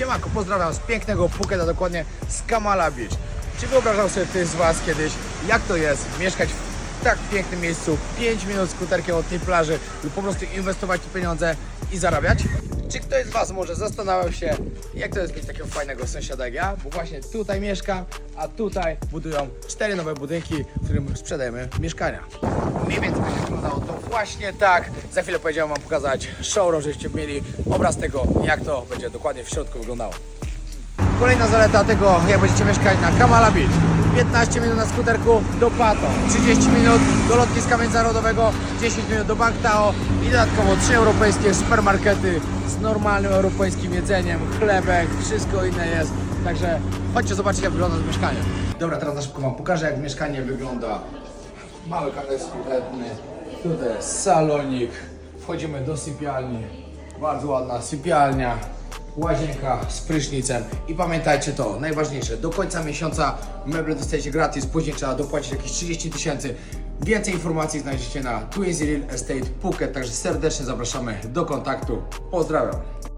Siemanko, pozdrawiam z pięknego Phuketa, dokładnie z Kamala Beach. Czy wyobrażał sobie ktoś z Was kiedyś, jak to jest mieszkać w tak pięknym miejscu, 5 minut skuterkiem od tej plaży lub po prostu inwestować tu pieniądze i zarabiać? Czy ktoś z Was może zastanawiał się, jak to jest mieć takiego fajnego sąsiada jak ja? Bo właśnie tutaj mieszkam, a tutaj budują cztery nowe budynki, w którym sprzedajemy mieszkania. Mniej więcej to właśnie tak. Za chwilę powiedziałem Wam pokazać showroom, żebyście mieli obraz tego, jak to będzie dokładnie w środku wyglądało. Kolejna zaleta tego, jak będziecie mieszkać na Kamala Beach. 15 minut na skuterku do Pato, 30 minut do lotniska międzynarodowego, 10 minut do Bangtao i dodatkowo 3 europejskie supermarkety z normalnym europejskim jedzeniem, chlebek, wszystko inne jest. Także chodźcie zobaczyć jak wygląda to mieszkanie. Dobra, teraz na szybko Wam pokażę jak mieszkanie wygląda. Mały kanał skuterny, tutaj salonik, wchodzimy do sypialni, bardzo ładna sypialnia, łazienka z prysznicem. I pamiętajcie to, najważniejsze, do końca miesiąca meble dostajecie gratis, później trzeba dopłacić jakieś 30 tysięcy. Więcej informacji znajdziecie na Twins Real Estate Phuket, także serdecznie zapraszamy do kontaktu. Pozdrawiam.